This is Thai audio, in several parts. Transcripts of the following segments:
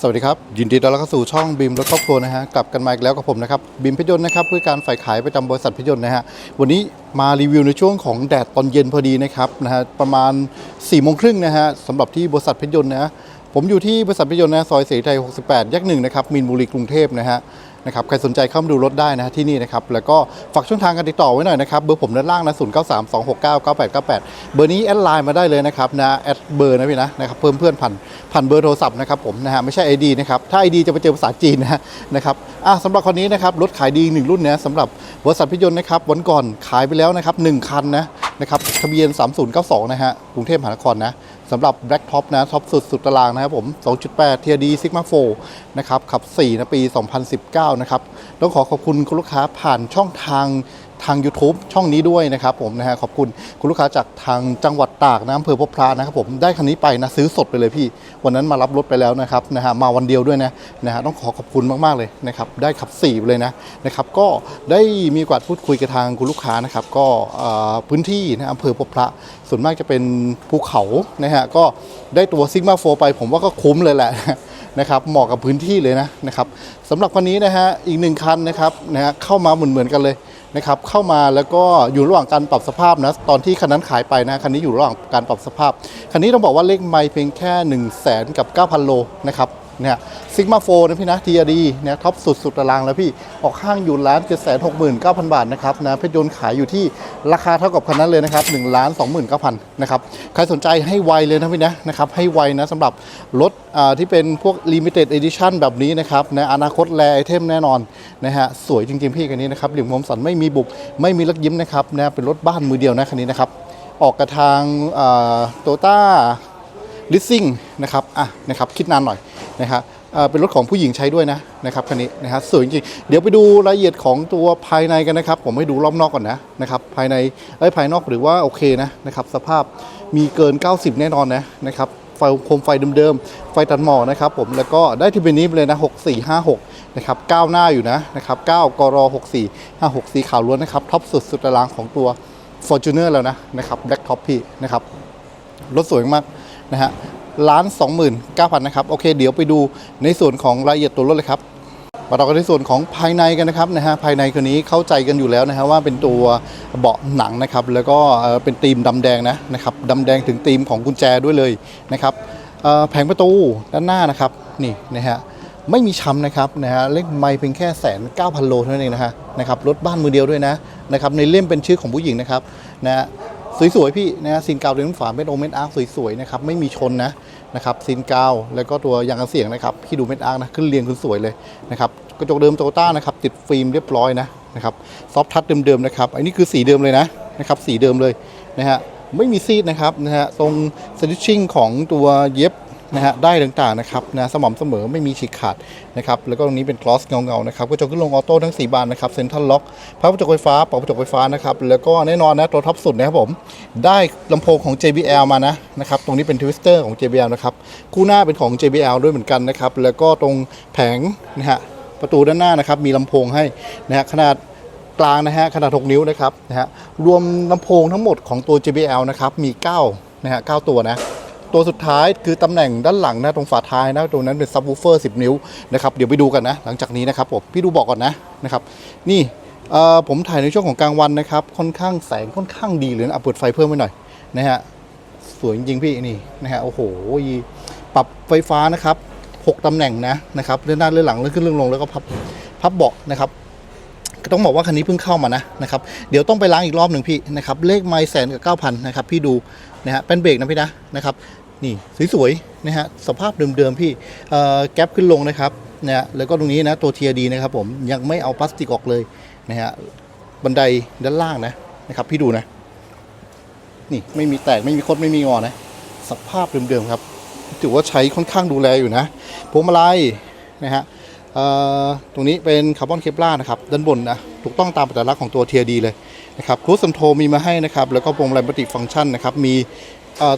สวัสดีครับ ยินดีต้อนรับเข้าสู่ช่องบีมรถครอบครัวนะฮะกลับกันมาอีกแล้วกับผมนะครับบีมพิยนต์นะครับเพื่อการฝ่ายขายประจำบริษัทพิยนต์นะฮะวันนี้มารีวิวในช่วงของแดดตอนเย็นพอดีนะครับนะฮะประมาณ4ี่โมงครึ่งนะฮะสำหรับที่บริษัทพิยนต์นะผมอยู่ที่บริษัทพิยนต์นะซอยเสรีไทย68แยกหนึ่งนะครับมีนบุรีกรุงเทพนะฮะ นะครับใครสนใจเข้ามาดูรถได้นะที่นี่นะครับแล้วก็ฝากช่องทางการติดต่อไว้หน่อยนะครับเบอร์ผมด้านล่างนะ0 9 3 2 6 9 9 8 9 8เก้าเก้าแปดเก้าแปดเบอร์นี้แอดไลน์มาได้เลยนะครับนะแอดเบอร์นะพี่นะนะครับเพิ่มเพื่อนผ่านผ่านเบอร์โทรศัพท์นะครับผมนะฮะไม่ใช่ ID นะครับถ้า ID จะไปเจอภาษาจีนนะนะครับอะสำหรับคนนี้นะครับรถขายดีหนึ่งรุ่นนะสำหรับบริษัทพิยนต์นะครับวันก่อนขายไปแล้วนะครับหนึ่งคันนะนะครับทะเบียน 3092 นะฮะกรุงเทพมหานครนะ สำหรับ Black Top นะท็อปสุดสุดตารางนะครับผม 2.8 TRD Sigma 4นะครับขับ 4 นะปี 2019 นะครับ ต้องขอขอบคุณคุณลูกค้าผ่านช่องทาง ทาง YouTube ช่องนี้ด้วยนะครับผมนะฮะขอบคุณคุณลูกค้าจากทางจังหวัดตากนะอำเภอพบพระนะครับผมได้คันนี้ไปนะซื้อสดไปเลยพี่ วันนั้นมารับรถไปแล้วนะครับนะฮะมาวันเดียวด้วยนะนะฮะต้องขอขอบคุณมากๆเลยนะครับได้ขับ4ไปเลยนะนะครับก็ได้มีโอกาสพูดคุยกับทางคุณลูกค้านะครับก็พื้นที่นะอำเภอพบพระ ส่วนมากจะเป็นภูเขานะฮะก็ได้ตัวซิกมาโฟไป ผมว่าก็คุ้มเลยแหละนะครับเหมาะกับพื้นที่เลยนะนะครับสำหรับคันนี้นะฮะอีกหนึ่งคันนะครับนะฮะเข้ามาเหมือนเหมือนกันเลย นะครับเข้ามาแล้วก็อยู่ระหว่างการปรับสภาพนะตอนที่คันนั้นขายไปนะคันนี้อยู่ระหว่างการปรับสภาพ คันนี้ต้องบอกว่าเลขไม่เพียงแค่1นึ่งแสนกับ9,000โลนะครับ เนี่ยซิกมาโฟนะพี่นะทีดีเนี่ยท็อปสุดสุดตารางแล้วพี่ออกข้างอยู่ล้านเจ็ดแสนหกหมื่นเก้าพันบาทนะครับนะเพชรยนต์ขายอยู่ที่ราคาเท่ากับคันนั้นเลยนะครับหนึ่งล้านสองหมื่นเก้าพันนะครับใครสนใจให้ไวเลยนะพี่นะนะครับให้ไวนะสำหรับรถอ่าที่เป็นพวก limited edition แบบนี้นะครับนะอนาคตแลไอเทมแน่นอนนะฮะสวยจริงๆพี่คันนี้นะครับเหลี่ยมคมสันไม่มีบุบไม่มีลักยิ้มนะครับนะเป็นรถบ้านมือเดียวนะคันนี้นะครับออกกระทางโตต้าลิสซิ่งนะครับอะนะครับคิดนานหน่อย นะครับเป็นรถของผู้หญิงใช้ด้วยนะนะครับคันนี้นะฮะสวยจริงๆเดี๋ยวไปดูรายละเอียดของตัวภายในกันนะครับ ผมให้ดูรอบนอกก่อนนะนะครับภายในเอ้ภายนอกหรือว่าโอเคนะนะครับสภาพมีเกิน 90 แน่นอนนะนะครับไฟโคมไฟเดิมๆ ไฟตัดหมอกนะครับผมแล้วก็ได้ที่เป็นนี้ไปเลยนะ 6456 นะครับก้าวหน้าอยู่นะนะครับ9กร6456 สีขาวล้วนนะครับท็อปสุดสุดตารางของตัว Fortuner แล้วนะนะครับ Black Top พี่นะครับรถสวยมากนะฮะ ล้านสองหมื่นเก้าพันนะครับโอเค เดี๋ยวไปดูในส่วนของรายละเอียดตัวรถเลยครับมาต่อกันในส่วนของภายในกันนะครับนะฮะภายในคันนี้เข้าใจกันอยู่แล้วนะฮะว่าเป็นตัวเบาะหนังนะครับแล้วก็เป็นธีมดำแดงนะนะครับดำแดงถึงธีมของกุญแจด้วยเลยนะครับแผงประตูด้านหน้านะครับนี่นะฮะไม่มีช้ำนะครับนะฮะเลขไม่เพียงแค่แสนเก้าพันโลเท่านั้นเองนะฮะนะครับรถบ้านมือเดียวด้วยนะนะครับในเล่มเป็นชื่อของผู้หญิงนะครับนะฮะ สวยๆพี่นะซีนกาวเรียนฝาเม็ดโอเม็ดอาร์คสวยๆนะครับไม่มีชนนะนะครับซีนกาวแล้วก็ตัวยางกันเสียงนะครับพี่ดูเม็ดอาร์คนะขึ้นเรียงขึ้นสวยเลยนะครับกระจกเดิมโตต้านะครับติดฟิล์มเรียบร้อยนะนะครับซอฟทัชเดิมๆนะครับอันนี้คือสีเดิมเลยนะนะครับสีเดิมเลยนะฮะไม่มีซีดนะครับนะฮะตรงสติชชิ่งของตัวเย็บ นะฮะได้ต่างๆนะครับนะสม่ำเสมอไม่มีฉีกขาดนะครับแล้วก็ตรงนี้เป็นกลอสเงาๆนะครับกระจกขึ้นลงออโต้ทั้ง 4 บานนะครับเซ็นทรัลล็อกพับกระจกไฟฟ้าปรับกระจกไฟฟ้านะครับแล้วก็แน่นอนนะตัวท็อปสุดนะครับผมได้ลำโพงของ JBL มานะนะครับตรงนี้เป็นทวิสเตอร์ของ JBL นะครับคู่หน้าเป็นของ JBL ด้วยเหมือนกันนะครับแล้วก็ตรงแผงนะฮะประตูด้านหน้านะครับมีลำโพงให้นะฮะขนาดกลางนะฮะขนาด 6 นิ้วนะครับนะฮะรวมลำโพงทั้งหมดของตัว JBL นะครับมี 9 นะฮะ 9 ตัวนะ ตัวสุดท้ายคือตำแหน่งด้านหลังนะตรงฝาท้ายนะตรงนั้นเป็นซับวูเฟอร์ 10 นิ้วนะครับเดี๋ยวไปดูกันนะ หลังจากนี้นะครับผมพี่ดูบอกก่อนนะนะครับนี่ผมถ่ายในช่วงของกลางวันนะครับ ค่อนข้างแสงค่อนข้างดีเลยนะเอาเปิดไฟเพิ่มไปหน่อยนะฮะสวยจริงๆพี่นี่นะฮะโอ้โหปรับไฟฟ้านะครับ 6ตำแหน่งนะนะครับเลื่อนหน้าเลื่อนหลังเลื่อนขึ้นเลื่อนลงแล้วก็พับพับเบาะนะครับ ต้องบอกว่าคันนี้เพิ่งเข้ามานะนะครับเดี๋ยวต้องไปล้างอีกรอบหนึ่งพี่นะครับเลขไมล์แสนกับเก้าพันนะครับพี่ดูนะฮะเป็นเบรกนะพี่นะนะครับนี่สวยๆนะฮะสภาพเดิมๆพี่แก๊ปขึ้นลงนะครับนะฮะแล้วก็ตรงนี้นะตัวเทียดีนะครับผมยังไม่เอาพลาสติกออกเลยนะฮะบันไดด้านล่างนะนะครับพี่ดูนะ นี่ไม่มีแตกไม่มีคดไม่มีงอนะ สภาพเดิมๆครับถือว่าใช้ค่อนข้างดูแลอยู่นะพวงมาลัยนะฮะ ตรงนี้เป็นคาร์บอนเคปลาร์นะครับด้านบนนะถูกต้องตามอัตลักษณ์ของตัวเทียดีเลยนะครับครูสซัมโทมีมาให้นะครับแล้วก็พวงมาลัยมัลติฟังก์ชันนะครับมี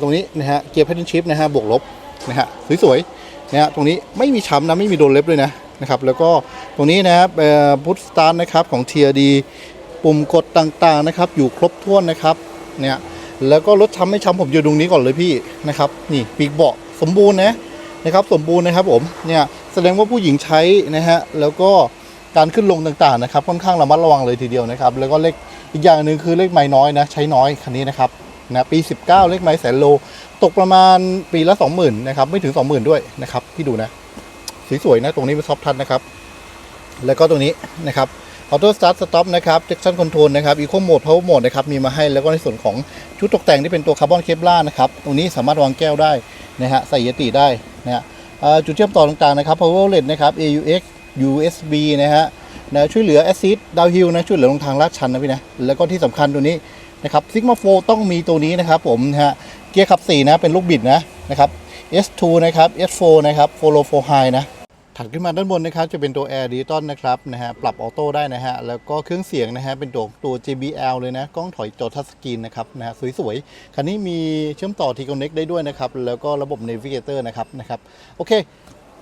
ตรงนี้นะฮะเกียร์แพทเทิร์นชิพนะฮะบวกลบนะฮะสวยๆนะฮะตรงนี้ไม่มีช้ำนะไม่มีโดนเล็บด้วยนะนะครับแล้วก็ตรงนี้นะครับพุทสตาร์นะครับของเทียดีปุ่มกดต่างๆนะครับอยู่ครบถ้วนนะครับเนี่ยแล้วก็รถช้ำไม่ช้ำผมอยู่ตรงนี้ก่อนเลยพี่นะครับนี่ปีกเบาะสมบูรณ์นะ นะครับสมบูรณ์นะครับผมเนี่ยแสดงว่าผู้หญิงใช้นะฮะแล้วก็การขึ้นลงต่างๆนะครับค่อนข้างระมัดระวังเลยทีเดียวนะครับแล้วก็เลขอีกอย่างหนึ่งคือเลขไม้น้อยนะใช้น้อยคันนี้นะครับนะปี 19 เลขไม้แสนโล ตกประมาณปีละ 20,000นะครับไม่ถึง 20,000 ด้วยนะครับที่ดูนะสวยๆนะตรงนี้เป็นซอฟทัชนะครับแล้วก็ตรงนี้นะครับออโต้สตาร์ทสต็อปนะครับเ r คชั่นคอนโทรลนะครับอีโคโหมดพาวเวอร์โหมดนะครับมีมาให้แล้วก็ในส่วนของชุดตกแต่งที่เป็นตัวคาร์บอนเคปลานะครับตรงนี้สามารถวางแก้วได้ นะฮะใส่ยติได้นะฮะจุดเชื่อมต่อต่างๆนะครับ power outlet นะครับ AUX USB นะฮะนะช่วยเหลือ Assist Downhill นะช่วยเหลือลงทางลาดชันนะพี่นะแล้วก็ที่สำคัญตัวนี้นะครับ Sigma 4ต้องมีตัวนี้นะครับผมนะฮะเกียร์ขับ4นะเป็นลูกบิดนะนะครับ S2 นะครับ S4 นะครับ Follow 4 High นะ ถัดขึ้นมาด้านบนนะครับจะเป็นตัว Air Digital นะครับนะฮะปรับออโต้ได้นะฮะแล้วก็เครื่องเสียงนะฮะเป็นตัวตัว JBL เลยนะกล้องถอยจอทัชสกรีนนะครับนะฮะสวยๆคันนี้มีเชื่อมต่อ T-Connect ได้ด้วยนะครับแล้วก็ระบบ Navigator นะครับนะครับโอเค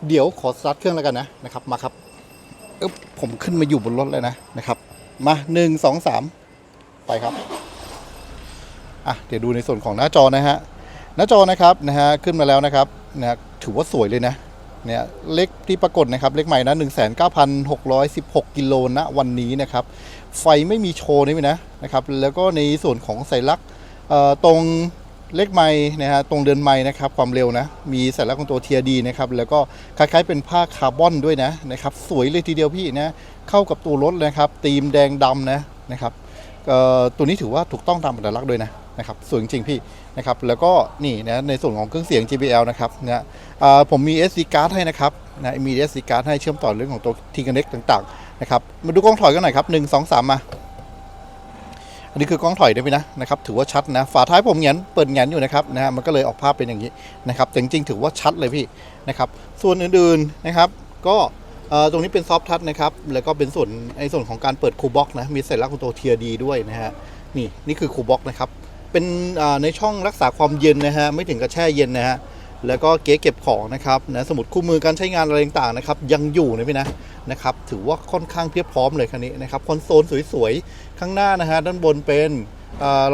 เดี๋ยวขอสตาร์ทเครื่องแล้วกันนะนะครับมาครับเอึ๊บผมขึ้นมาอยู่บนรถเลยนะนะครับมา 1 2 3 ไปครับอะเดี๋ยวดูในส่วนของหน้าจอนะฮะหน้าจอนะครับนะฮะขึ้นมาแล้วนะครับนะฮะถือว่าสวยเลยนะ เนี่ยเลขที่ปรากฏนะครับเลขใหม่นะ 19,616 กิโลนะวันนี้นะครับ ไฟไม่มีโชว์นี่นะนะครับ แล้วก็ในส่วนของสัญลักษณ์ตรงเลขไม้นะฮะตรงเดินไม้นะครับความเร็วนะ มีสัญลักษณ์ของตัว TRD นะครับ แล้วก็คล้ายๆเป็นผ้าคาร์บอนด้วยนะนะครับ สวยเลยทีเดียวพี่นะเข้ากับตัวรถนะครับตีมแดงดำนะนะครับตัวนี้ถือว่าถูกต้องตามอัตลักษณ์ด้วยนะนะครับสวยจริงๆพี่ นะครับแล้วก็นี่นะในส่วนของเครื่องเสียง JBL นะครับนะอ่าผมมี SD card ให้นะครับนะมี SD card ให้เชื่อมต่อเรื่องของตัว T Connect ต่างๆนะครับมาดูกล้องถอยกันหน่อยครับ 1 2 3 มา อันนี้คือกล้องถอยได้ไหมนะนะครับถือว่าชัดนะฝาท้ายผมแงนเปิดแงนอยู่นะครับนะฮะมันก็เลยออกภาพเป็นอย่างนี้นะครับแต่จริงๆถือว่าชัดเลยพี่นะครับส่วนอื่นๆนะครับก็ตรงนี้เป็นซอฟทัชนะครับ แล้วก็เป็นส่วนในส่วนของการเปิดคูบ็อกนะ มีสัญลักษณ์ของตัว TRD ด้วยนะฮะ นี่ นี่คือคูบ็อกนะครับ เป็นในช่องรักษาความเย็นนะฮะไม่ถึงกับแช่เย็นนะฮะแล้วก็เก๊เก็บของนะครับนะสมุดคู่มือการใช้งานอะไรต่างๆนะครับยังอยู่นะพี่นะนะครับถือว่าค่อนข้างเพียบพร้อมเลยคันนี้นะครับคอนโซลสวยๆ ข้างหน้านะฮะด้านบนเป็น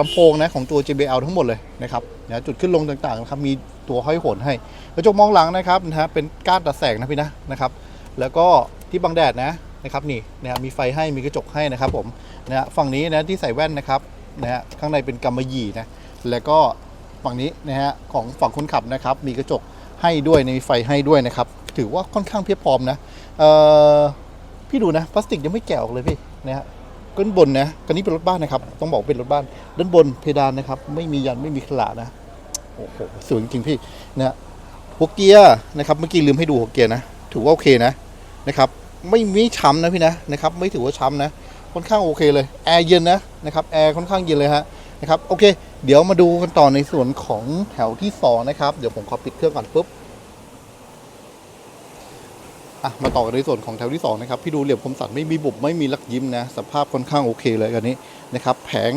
ลำโพงนะของตัว JBL ทั้งหมดเลยนะครับนะจุดขึ้นลงต่างๆนะครับมีตัวห้อยโหนให้กระจกมองหลังนะครับนะฮะเป็นก้านตัดแสงนะพี่นะนะครับแล้วก็ที่บังแดดนะนะครับนี่นะมีไฟให้มีกระจกให้นะครับผมนะฮะฝั่งนี้นะที่ใส่แว่นนะครับ นะฮะข้างในเป็นกำมะหยี่นะแล้วก็ฝั่งนี้นะฮะของฝั่งคนขับนะครับ มีกระจกให้ด้วยมีไฟให้ด้วยนะครับ ถือว่าค่อนข้างเพียบพร้อมนะเอ่อพี่ดูนะพลาสติกยังไม่แกะออกเลยพี่นะฮะด้านบนนะคันนี้เป็นรถบ้านนะครับ ต้องบอกเป็นรถบ้านด้านบนเพดานนะครับ ไม่มียันไม่มีขลานะโอ้โหสวยจริงๆพี่นะฮะหัวเกียร์นะครับเมื่อกี้ลืมให้ดูหัวเกียร์นะ ถือว่าโอเคนะนะครับ ไม่มีช้ำนะพี่นะนะครับ ไม่ถือว่าช้ำนะ ค่อนข้างโอเคเลยแอร์เย็นนะนะครับแอร์ค่อนข้างเย็นเลยฮะนะครับโอเค เดี๋ยวมาดูกันต่อในส่วนของแถวที่สองนะครับเดี๋ยวผมขอปิดเครื่องก่อนปุ๊บอะมาต่อกันในส่วนของแถวที่2นะครับพี่ดูเหลี่ยมคมสันไม่มีบุบไม่มีลักยิ้มนะสภาพค่อนข้างโอเคเลยกันนี้นะครับ แผง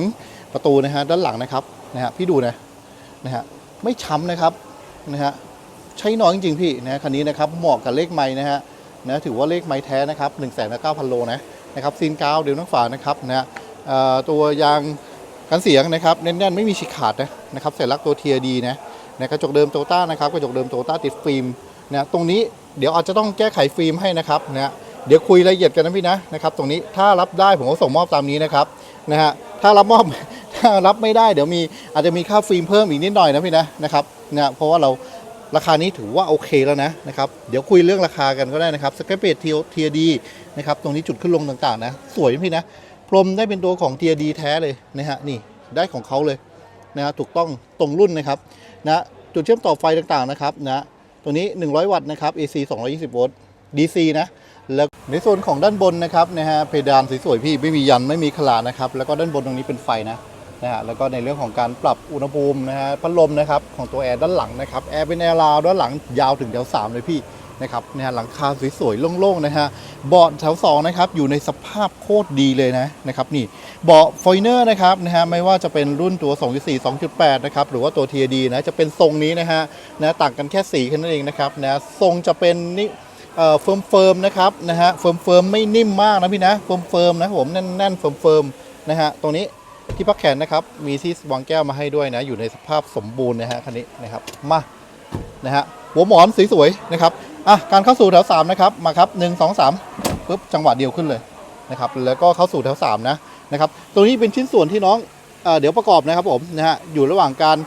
ประตูนะฮะด้านหลังนะครับนะฮะพี่ดูนะนะฮะไม่ช้ำนะครับนะฮะใช้น้อยจริงๆพี่นะคันนี้นะครับเหมาะกับเลขไม้นะฮะนะถือว่าเลขไม้แท้นะครับ1นึ่งแสนเก้าพันโลนะ นะครับซีนกาวเดี๋ยวน้องฝานะครับนะฮะตัวยางกันเสียงนะครับแน่นๆไม่มีฉีกขาดนะนะครับเสร็จลักตัวเทียดีนะนะกระจกเดิมโตต้านะครับกระจกเดิมโตต้าติดฟิล์มนะตรงนี้เดี๋ยวอาจจะต้องแก้ไขฟิล์มให้นะครับนะเดี๋ยวคุยรายละเอียดกันนะพี่นะนะครับตรงนี้ถ้ารับได้ผมก็ส่งมอบตามนี้นะครับนะฮะถ้ารับมอบถ้ารับไม่ได้เดี๋ยวมีอาจจะมีค่าฟิล์มเพิ่มอีกนิดหน่อยนะพี่นะนะครับนะเพราะว่าเรา ราคานี้ถือว่าโอเคแล้วนะนะครับ เดี๋ยวคุยเรื่องราคากันก็ได้นะครับสเกปเปตเทียดีนะครับ ตรงนี้จุดขึ้นลงต่างๆนะ สวยพี่นะ พรมได้เป็นตัวของเทียดีแท้เลยนะฮะ นี่ได้ของเขาเลยนะฮะถูกต้องตรงรุ่นนะครับนะจุดเชื่อมต่อไฟต่างๆนะครับนะตัวนี้ 100 วัตต์นะครับ AC 220 โวลต์ DC นะแล้วในส่วนของด้านบนนะครับนะฮะเพดานสวยๆพี่ไม่มียันไม่มีขลานะครับ แล้วก็ด้านบนตรงนี้เป็นไฟนะ นะฮะแล้วก็ในเรื่องของการปรับอุณหภูมินะฮะพัดลมนะครับของตัวแอร์ด้านหลังนะครับแอร์เป็นแอร์ราวด้านหลังยาวถึงแถว3เลยพี่นะครับเนะฮะหลังคาสวยๆโล่งๆนะฮะเบาะแถว2นะครับอยู่ในสภาพโคตรดีเลยนะนะครับนี่เบาะฟอยเนอร์นะครับนะฮะไม่ว่าจะเป็นรุ่นตัว 2.4 2.8 นะครับหรือว่าตัว TRD นะจะเป็นทรงนี้นะฮะนะต่างกันแค่สีแค่นั้นเองนะครับนะทรงจะเป็นนี่เอ่อเฟิร์มเฟิร์มนะครับนะฮะเฟิร์มเฟิร์มไม่นิ่มมากนะพี่นะเฟิร์มเฟิร์มนะผมแน่นแน่นเฟิร์มเฟิร์มนะฮะตรงนี้ ที่พักแขนนะครับ มีที่วางแก้วมาให้ด้วยนะ อยู่ในสภาพสมบูรณ์นะฮะคันนี้นะครับ มานะฮะหัวหมอนสวยๆนะครับอะการเข้าสู่แถว3นะครับมาครับ1 2 3ปุ๊บจังหวะเดียวขึ้นเลยนะครับแล้วก็เข้าสู่แถว3นะนะครับตรงนี้เป็นชิ้นส่วนที่น้องเอ่อเดี๋ยวประกอบนะครับผมนะฮะอยู่ระหว่างการ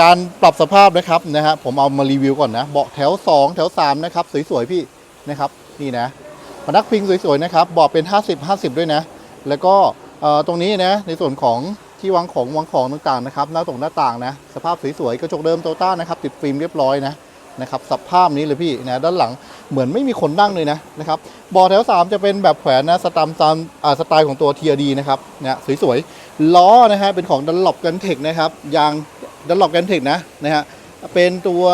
การปรับสภาพนะครับนะฮะผมเอามารีวิวก่อนนะเบาะแถว 2 แถว3นะครับสวยๆพี่นะครับนี่นะพนักพิงสวยๆนะครับเบาะเป็น 50 50 ด้วยนะ แล้วก็ ตรงนี้นะในส่วนของที่วางของวางของต่างๆนะครับหน้าตรงหน้าต่างนะสภาพสวยๆกระจกเดิมโตต้านะครับติดฟิล์มเรียบร้อยนะนะครับสภาพนี้เลยพี่นะด้านหลังเหมือนไม่มีคนนั่งเลยนะนะครับบาะแถว 3 จะเป็นแบบแขวนนะสไตล์ตามอ่าสไตล์ของตัว TRD นะครับเนี่ยสวยๆล้อนะฮะเป็นของดันหลบกันเทคนะครับยางดันหลบกันเทคนะนะฮะเป็นตัว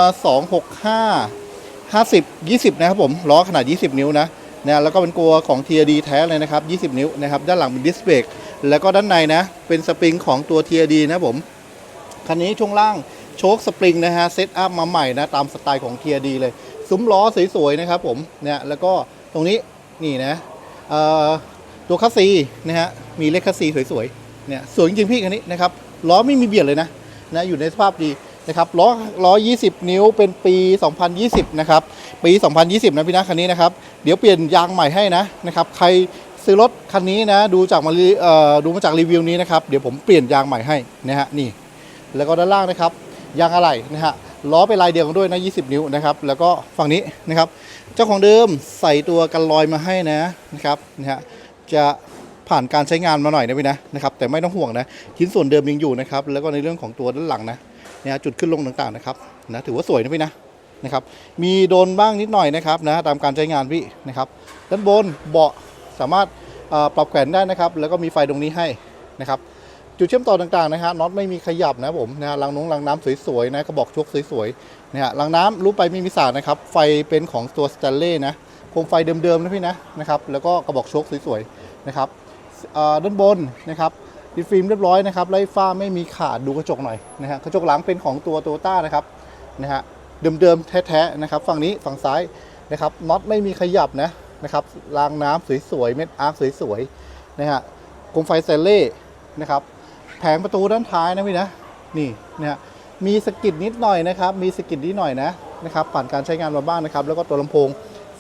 265 50 20 นะครับผมล้อขนาด 20 นิ้วนะ นะแล้วก็เป็นตัวของ TRD แท้เลยนะครับ 20 นิ้วนะครับ ด้านหลังเป็นดิสเบรกแล้วก็ด้านในนะ เป็นสปริงของตัว TRD นะผม คันนี้ช่วงล่างโชคสปริงนะฮะเซตอัพมาใหม่นะ ตามสไตล์ของ TRD เลย ซุ้มล้อสวยๆนะครับผมเนี่ยแล้วก็ตรงนี้นี่นะเอ่อตัวคัสซีนะฮะมีเลขคัสซีสวยๆเนี่ยสวยจริงพี่คันนี้นะครับล้อไม่มีเบียดเลยนะนะอยู่ในสภาพดี นะครับล้อล้อ 20 นิ้วเป็นปี 2020 นะครับ ปี 2020 นะพี่นะคันนี้นะครับ เดี๋ยวเปลี่ยนยางใหม่ให้นะนะครับ ใครซื้อรถคันนี้นะ ดูจากมาดูมาจากรีวิวนี้นะครับ เดี๋ยวผมเปลี่ยนยางใหม่ให้นะฮะ นี่ แล้วก็ด้านล่างนะครับ ยางอะไหล่นะฮะ ล้อเป็นลายเดียวกันด้วยนะ 20 นิ้วนะครับ แล้วก็ฝั่งนี้นะครับ เจ้าของเดิมใส่ตัวกันลอยมาให้นะนะครับนะฮะ จะผ่านการใช้งานมาหน่อยนะพี่นะนะครับ แต่ไม่ต้องห่วงนะ ชิ้นส่วนเดิมยังอยู่นะครับ แล้วก็ในเรื่องของตัวด้านหลังนะ นี่ยจุดขึ้นลงต่างๆนะครับนะถือว่าสวยนะพี่นะนะครับมีโดนบ้างนิดหน่อยนะครับนะตามการใช้งานพี่นะครับด้านบนเบาะสามารถปรับแขวนได้นะครับ แล้วก็มีไฟตรงนี้ให้นะครับจุดเชื่อมต่อต่างๆนะฮะน็อตไม่มีขยับนะผมนะรางนุ้งรางน้ำสวยๆนะกระบอกชกสวยๆนะฮะรางน้ำรูปไปไม่มีสาดนะครับ ไฟเป็นของตัวสแตนเล่นะโคมไฟเดิมๆนะพี่นะนะครับ แล้วก็กระบอกชกสวยๆนะครับด้านบนนะครับ ติดฟิล์มเรียบร้อยนะครับไล่ฟ้าไม่มีขาดดูกระจกหน่อยนะฮะกระจกหลังเป็นของตัวโตต้านะครับนะฮะเดิมๆแท้ๆนะครับฝั่งนี้ฝั่งซ้ายนะครับน็อตไม่มีขยับนะนะครับรางน้ำสวยๆเม็ดอาร์คสวยๆนะฮะโคมไฟเตนเล่นะครับแผงประตูด้านท้ายนะพี่นะนี่นะฮะมีสกิดนิดหน่อยนะครับ มีสกิดนิดหน่อยนะนะครับผ่านการใช้งานมาบ้างนะครับ แล้วก็ตัวลำโพง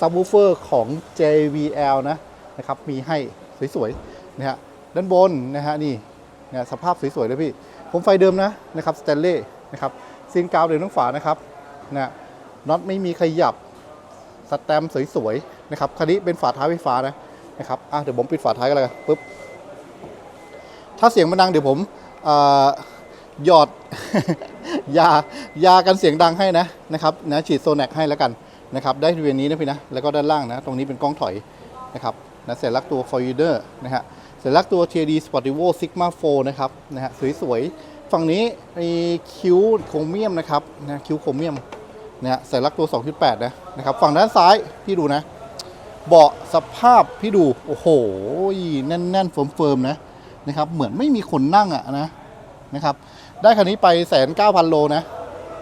ซับวูเฟอร์ของ JVL นะนะครับมีให้สวยๆนะฮะด้านบนนะฮะนี่ นะสภาพสวยๆเลยพี่โคมไฟเดิมนะนะครับสเตนเล่นะครับซีนกาวเดิมทั้งฝานะครับนะน็อตไม่มีขยับสแตมสวยๆนะครับคันนี้เป็นฝาท้ายไฟฟ้านะนะครับอะเดี๋ยวผมปิดฝาท้ายกันเลยปุ๊บถ้าเสียงมันดังเดี๋ยวผมหยอดยายากันเสียงดังให้นะนะครับนะฉีดโซแนกให้แล้วกันนะครับได้บริเวณนี้นะพี่นะแล้วก็ด้านล่างนะ ตรงนี้เป็นกล้องถอยนะครับนะเสร็จลักตัว f o r d e r นะฮะ สร็จลักตัว TD Sportivo Sigma 4นะครับนะฮะสวยๆ ฝั่งนี้มีคิ้วโครเมียมนะครับนะคิ้วโครเมียมนะฮะใส่ลักตัว 2.8 นะนะครับฝั่งด้านซ้ายพี่ดูนะเบาะสภาพพี่ดูโอ้โหแน่นๆเฟิร์มๆนะนะครับเหมือนไม่มีคนนั่งอะนะนะครับได้คันนี้ไปแสนเก้าพันโลนะ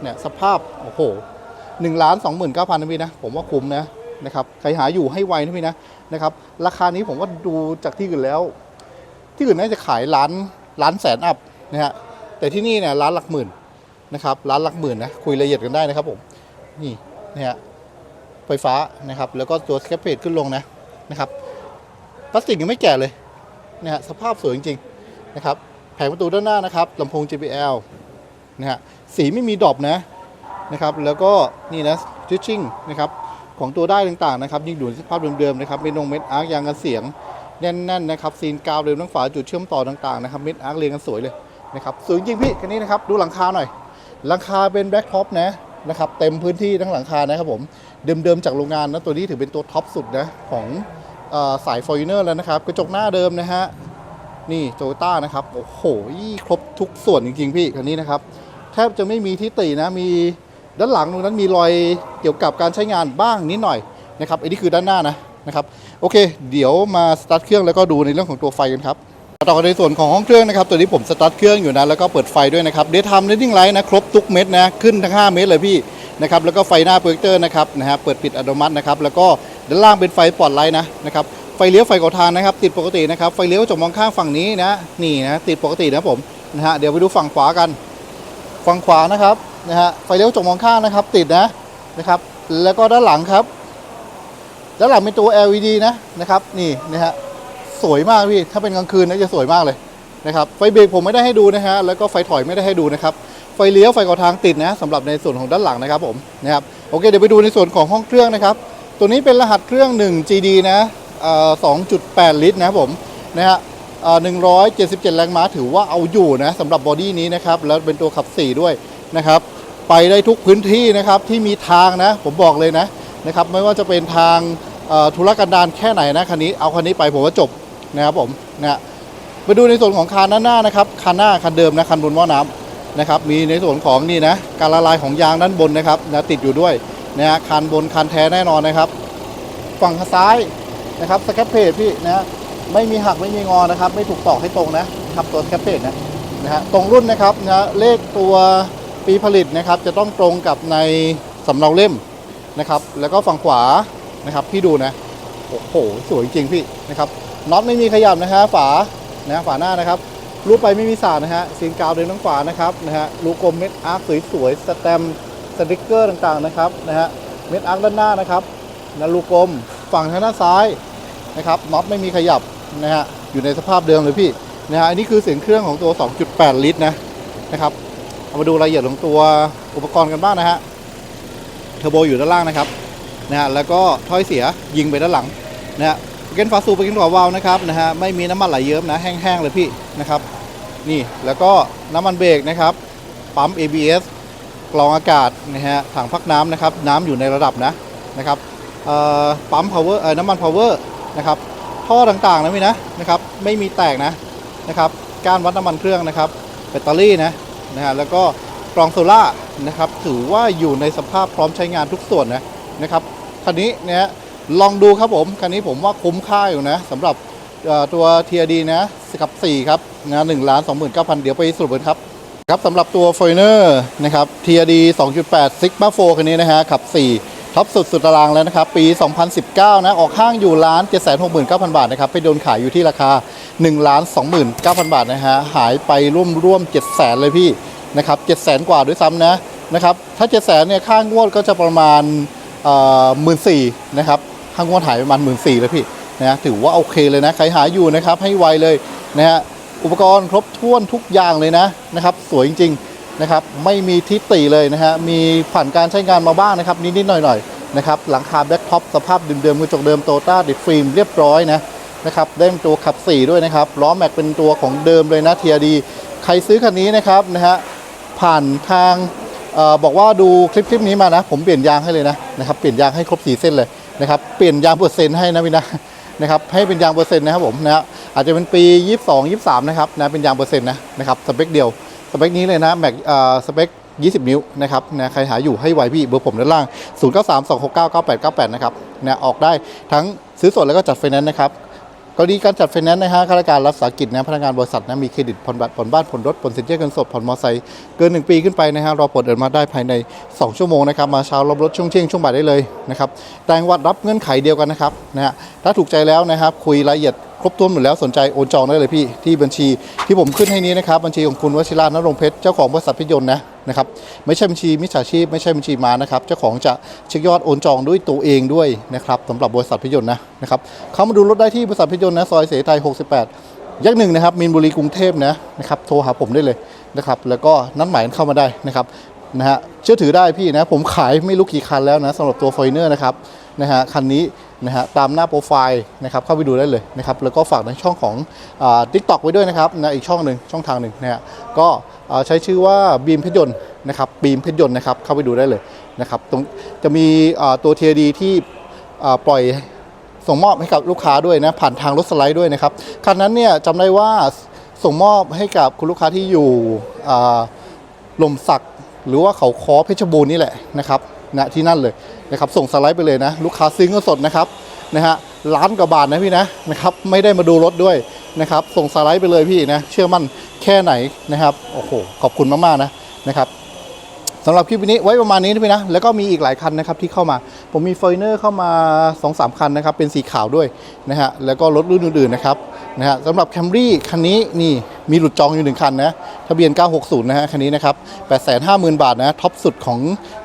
เนี่ยสภาพโอ้โหหนึ่งล้านสองหมื่นเก้าพันนะพี่นะผมว่าคุ้มนะนะครับใครหาอยู่ให้ไวนะพี่นะนะครับราคานี้ผมก็ดูจากที่อื่นแล้ว ที่อื่นน่าจะขายล้านล้านแสนอัพนะฮะแต่ที่นี่เนี่ยล้านหลักหมื่นนะครับล้านหลักหมื่นนะคุยละเอียดกันได้นะครับผมนี่นะฮะไฟฟ้านะครับ แล้วก็ตัวสแคปเพจขึ้นลงนะนะครับพลาสติกยังไม่แก่เลยนะฮะสภาพสวยจริงๆนะครับแผงประตูด้านหน้านะครับลำโพง JBL นะฮะสีไม่มีดรอปนะนะครับ แล้วก็นี่นะทิชชิ่งนะครับของตัวได้ต่างๆนะครับยังอยู่ในสภาพเดิมๆนะครับไม่นงเม็ดอาร์คยางกันเสียง แน่นๆนะครับซีนกาวเดิมทั้งฝาจุดเชื่อมต่อต่างๆนะครับเม็ดอาร์คเรียงกันสวยเลยนะครับสวยจริงพี่คันนี้นะครับดูหลังคาหน่อย หลังคาเป็นแบล็คท็อปนะนะครับเต็มพื้นที่ทั้งหลังคานะครับผมเดิมๆจากโรงงานนะตัวนี้ถือเป็นตัวท็อปสุดนะของอสายฟอร์จูเนอร์แล้วนะครับกระจกหน้าเดิมนะฮะนี่โตโยต้านะครับโอ้โหครบทุกส่วนจริงๆพี่คันนี้นะครับแทบจะไม่มีที่ตินะมีด้านหลังตรงนั้นมีรอยเกี่ยวกับการใช้งานบ้างนิดหน่อยนะครับอันนี้คือด้านหน้านะ นะครับโอเค เดี๋ยวมาสตาร์ทเครื่องแล้วก็ดูในเรื่องของตัวไฟกันครับต่อกันในส่วนของห้องเครื่องนะครับตัวนี้ผมสตาร์ทเครื่องอยู่นะแล้วก็เปิดไฟด้วยนะครับเดย์ไทม์เรดดิ้งไลท์นะครบทุกเม็ดนะขึ้นทั้ง 5 เม็ดเลยพี่นะครับแล้วก็ไฟหน้าโปรเจคเตอร์นะครับนะฮะเปิดปิดอัตโนมัตินะครับแล้วก็ด้านล่างเป็นไฟปลอดไลท์นะนะครับไฟเลี้ยวไฟขอทางนะครับติดปกตินะครับไฟเลี้ยวจกมองข้างฝั่งนี้นะนี่นะติดปกตินะผมนะฮะเดี๋ยวไปดูฝั่งขวากันฝั่งขวานะครับนะฮะไฟเลี้ยวจกมองข้างนะครับติดนะนะครับแล้วก็ด้านหลังครับ ด้านหลังเป็นตัว LED นะนะครับ นี่นะฮะสวยมากพี่ ถ้าเป็นกลางคืนนะจะสวยมากเลยนะครับไฟเบรกผมไม่ได้ให้ดูนะฮะแล้วก็ไฟถอยไม่ได้ให้ดูนะครับไฟเลี้ยวไฟกอทางติดนะสำหรับในส่วนของด้านหลังนะครับผมนะครับโอเคเดี๋ยวไปดูในส่วนของห้องเครื่องนะครับ ตัวนี้เป็นรหัสเครื่อง 1 GD นะเอ่อ2.8ลิตรนะผมนะฮะเอ่อ177แรงม้าถือว่าเอาอยู่นะสำหรับบอดี้นี้นะครับแล้วเป็นตัวขับ4ด้วยนะครับไปได้ทุกพื้นที่นะครับที่มีทางนะผมบอกเลยนะนะครับไม่ว่าจะเป็นทาง ธุรกันดารแค่ไหนนะคันนี้เอาคันนี้ไปผมว่าจบนะครับผมนะฮะไปดูในส่วนของคานหน้านะครับคันหน้าคันเดิมนะคันบนหม้อน้ำนะครับมีในส่วนของนี่นะการละลายของยางด้านบนนะครับนะติดอยู่ด้วยนะฮะคันบนคันแท้แน่นอนนะครับ ฝั่งซ้ายนะครับสแคปเพจพี่นะไม่มีหักไม่มีงอนะครับ ไม่ถูกตอกให้ตรงนะครับตัวสแคปเพจนะนะฮะตรงรุ่นนะครับนะเลขตัวปีผลิตนะครับ จะต้องตรงกับในสำเนาเล่มนะครับ แล้วก็ฝั่งขวา นะครับ พี่ดูนะ โอ้โห สวยจริงพี่นะครับ น็อตไม่มีขยับนะฮะ ฝา นะ ฝาหน้านะครับ รูปไปไม่มีสาดนะฮะซีนกาวเดินทั้งฝานะครับ นะฮะลูกกลมเม็ดอาร์คสวยๆ สแตมป์สติกเกอร์ต่างๆนะครับ นะฮะ เม็ดอาร์คด้านหน้านะครับนะลูกกลม ฝั่งทางด้านซ้ายนะครับ น็อตไม่มีขยับนะฮะ อยู่ในสภาพเดิมเลยพี่ นะฮะ อันนี้คือเสียงเครื่องของตัว 2.8 ลิตรนะ นะครับ เอามาดูรายละเอียดของตัวอุปกรณ์กันบ้างนะฮะ เทอร์โบอยู่ด้านล่างนะครับ นะฮะแล้วก็ถ้อยเสียยิงไปด้านหลังนะฮะเกนฝาสูบเกนฝาวาล์วนะครับนะฮะไม่มีน้ำมันไหลเยิ้มนะแห้งๆเลยพี่นะครับ นี่แล้วก็น้ำมันเบรกนะครับปั๊ม ABS กรองอากาศนะฮะถังพักน้ำนะครับน้ำอยู่ในระดับนะนะครับปั๊ม power เอ่อน้ำมัน power นะครับท่อต่างๆนะพี่นะนะครับไม่มีแตกนะนะครับก้านวัดน้ำมันเครื่องนะครับแบตเตอรี่นะนะฮะแล้วก็กรองโซล่านะครับถือว่าอยู่ในสภาพพร้อมใช้งานทุกส่วนนะนะครับ คันนี้นะฮะลองดูครับผมคันนี้ผมว่าคุ้มค่าอยู่นะสำหรับเอ่อตัว TRD นะกับ4ครับนะหนึ่งล้านสองหมื่นเก้าพันเดี๋ยวไปสรุปกันครับครับสำหรับตัว f o r e i g n e r นะครับ TRD 2.8 Sigma 4คันนี้นะฮะขับ4ท็อปสุดสุดตารางแล้วนะครับ ปี 2019 นะ ออกห้างอยู่ล้าน 769,000 บาทนะครับ ไปโดนขายอยู่ที่ราคา 1 ล้าน 29,000 บาทนะฮะ หายไปร่วมร่วม 700,000 เลยพี่ นะครับ 700,000 กว่าด้วยซ้ำนะ นะครับ ถ้า 700,000 เนี่ย ค่างวดก็จะประมาณ เอ่อ14,000นะครับค่างวดหายประมาณ14,000เลยพี่นะถือว่าโอเคเลยนะใครหาอยู่นะครับให้ไวเลยนะฮะอุปกรณ์ครบถ้วนทุกอย่างเลยนะนะครับ สวยจริงๆนะครับไม่มีทิติเลยนะฮะมีผ่านการใช้งานมาบ้างนะครับนิดๆหน่อยๆนะครับหลังคาแบ็คท็อปสภาพเดิมๆกระจกเดิมโตต้าติดฟิล์มเรียบร้อยนะนะครับได้เป็นตัวขับ 4 ด้วยนะครับล้อแม็กเป็นตัวของเดิมเลยนะเทียดี ใครซื้อคันนี้นะครับนะฮะผ่านทาง บอกว่าดูคลิปคลิปนี้มานะ ผมเปลี่ยนยางให้เลยนะนะครับเปลี่ยนยางให้ครบสีเส้นเลยนะครับเปลี่ยนยางเปอร์เซ็นต์ให้นะพี่นะนะครับให้เป็นยางเปอร์เซ็นต์นะครับผมนะฮะอาจจะเป็นปี 22 23 นะครับนะเป็นยางเปอร์เซ็นต์นะนะครับสเปคเดียวสเปคนี้เลยนะแม็กอ่อสเปค20 นิ้วนะครับนะใครหาอยู่ให้ไวพี่เบอร์ผมด้านล่าง 0932699898 นะครับนะออกได้ทั้งซื้อสดแล้วก็จัดไฟแนนซ์นะครับ กรณีการจัดไฟแนนซ์นะฮะข้าราชการรัฐสาหกิจนะพนักงานบริษัทนะมีเครดิตผ่อนบัตรผ่อนบ้านผ่อนรถผ่อนสินเชื่อเงินสดผ่อนมอเตอร์ไซค์เกิน 1 ปีขึ้นไปนะฮะรอผลเอินมาได้ภายใน 2 ชั่วโมงนะครับมาเช้ารับรถช่วงเที่ยงช่วงบ่ายได้เลยนะครับแต่งวัดรับเงื่อนไขเดียวกันนะครับนะฮะถ้าถูกใจแล้วนะครับคุยรายละเอียดครบถ้วนหมดแล้วสนใจโอนจองได้เลยพี่ที่บัญชีที่ผมขึ้นให้นี้นะครับบัญชีของคุณวชิรานรงเพชรเจ้าของบริษัทพิยนต์นะนะครับไม่ใช่บัญชีมิจฉาชีพไม่ใช่บัญชีมานะครับเจ้าของจะเช็คยอดโอนจองด้วยตัวเองด้วยนะครับสำหรับบริษัทพิยนต์นะนะครับเข้ามาดูรถได้ที่บริษัทพิยนต์นะซอยเสไทย68ยักหนึ่งนะครับมีนบุรีกรุงเทพนะนะครับโทรหาผมได้เลยนะครับแล้วก็นัดหมายกันเข้ามาได้นะครับนะฮะเชื่อถือได้พี่นะผมขายไม่รู้กี่คันแล้วนะสำหรับตัวฟอยเนอร์นะครับนะฮะคันนี้ นะฮะตามหน้าโปรไฟล์นะครับเข้าไปดูได้เลยนะครับแล้วก็ฝากในช่องของทิกตอกไว้ด้วยนะครับนะอีกช่องหนึ่งช่องทางหนึ่งนะฮะก็ใช้ชื่อว่าบีมเพชรยนต์นะครับบีมเพชรยนต์นะครับเข้าไปดูได้เลยนะครับตรงจะมีตัวเทียดีที่ปล่อยส่งมอบให้กับลูกค้าด้วยนะผ่านทางรถสไลด์ด้วยนะครับคันนั้นเนี่ยจำได้ว่าส่งมอบให้กับคุณลูกค้าที่อยู่ลมสักหรือว่าเขาคอเพชรบูรณ์นี่แหละนะครับ นะที่นั่นเลยนะครับส่งสไลด์ไปเลยนะ ลูกค้าซื้อเงินสดนะครับนะฮะล้านกว่าบาทนะพี่นะนะครับไม่ได้มาดูรถด้วยนะครับส่งสไลด์ไปเลยพี่นะเชื่อมั่นแค่ไหนนะครับโอ้โหขอบคุณมากๆนะนะครับสำหรับคลิปนี้ไว้ประมาณนี้นะพี่นะแล้วก็มีอีกหลายคันนะครับที่เข้ามา ผมมีเฟอร์เนอร์เข้ามา2อสคันนะครับเป็นสีขาวด้วยนะฮะแล้วก็รถรุ่นอื่นๆนะครับ นะฮะสำหรับ Camry คันนี้นี่มีหลุดจองอยู่หนึ่งคันนะทะเบียน 960 นะฮะคันนี้นะครับ 850,000 บาทนะท็อปสุดของ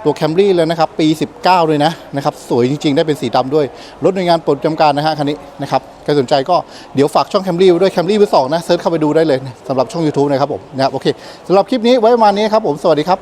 ตัว Camry เลยนะครับ ปี 19 เลยนะนะครับ สวยจริง ๆ ได้เป็นสีดำด้วย รถหน่วยงานปลดจำการนะฮะคันนี้นะครับใครสนใจก็เดี๋ยวฝากช่อง Camry ไว้ด้วย Camry มือสองนะเซิร์ชเข้าไปดูได้เลยสำหรับช่อง YouTube นะครับผมนะครับโอเคสำหรับคลิปนี้ไว้ประมาณนี้ครับผมสวัสดีครับ